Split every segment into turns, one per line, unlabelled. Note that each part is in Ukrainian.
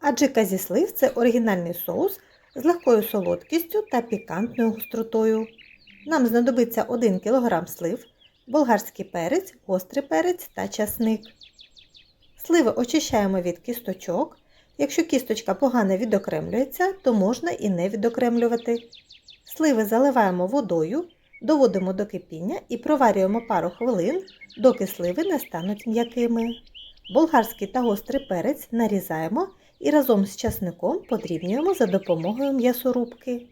Аджика зі слив це оригінальний соус з легкою солодкістю та пікантною гостротою. Нам знадобиться 1 кг слив, болгарський перець, гострий перець та часник. Сливи очищаємо від кісточок. Якщо кісточка погано відокремлюється, то можна і не відокремлювати. Сливи заливаємо водою, доводимо до кипіння і проварюємо пару хвилин, доки сливи не стануть м'якими. Болгарський та гострий перець нарізаємо і разом з часником подрібнюємо за допомогою м'ясорубки.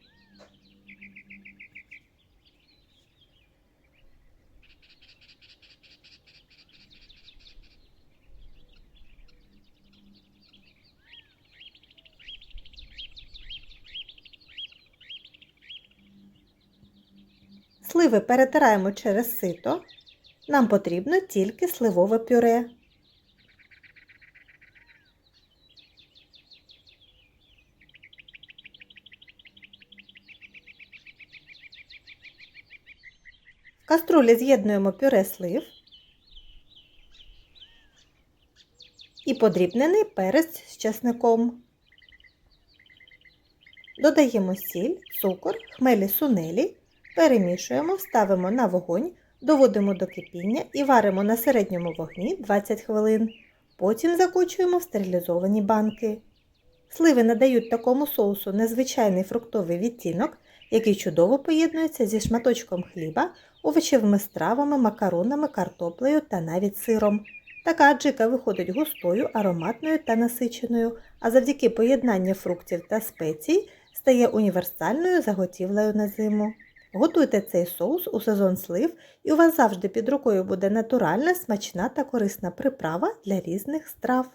Сливи перетираємо через сито. Нам потрібно тільки сливове пюре. Каструлі з'єднуємо пюре слив і подрібнений перець з часником. Додаємо сіль, цукор, хмелі сунелі, перемішуємо, ставимо на вогонь, доводимо до кипіння і варимо на середньому вогні 20 хвилин. Потім закочуємо в стерилізовані банки. Сливи надають такому соусу незвичайний фруктовий відтінок, який чудово поєднується зі шматочком хліба, овочевими стравами, макаронами, картоплею та навіть сиром. Така аджика виходить густою, ароматною та насиченою, а завдяки поєднанню фруктів та спецій стає універсальною заготівлею на зиму. Готуйте цей соус у сезон слив, і у вас завжди під рукою буде натуральна, смачна та корисна приправа для різних страв.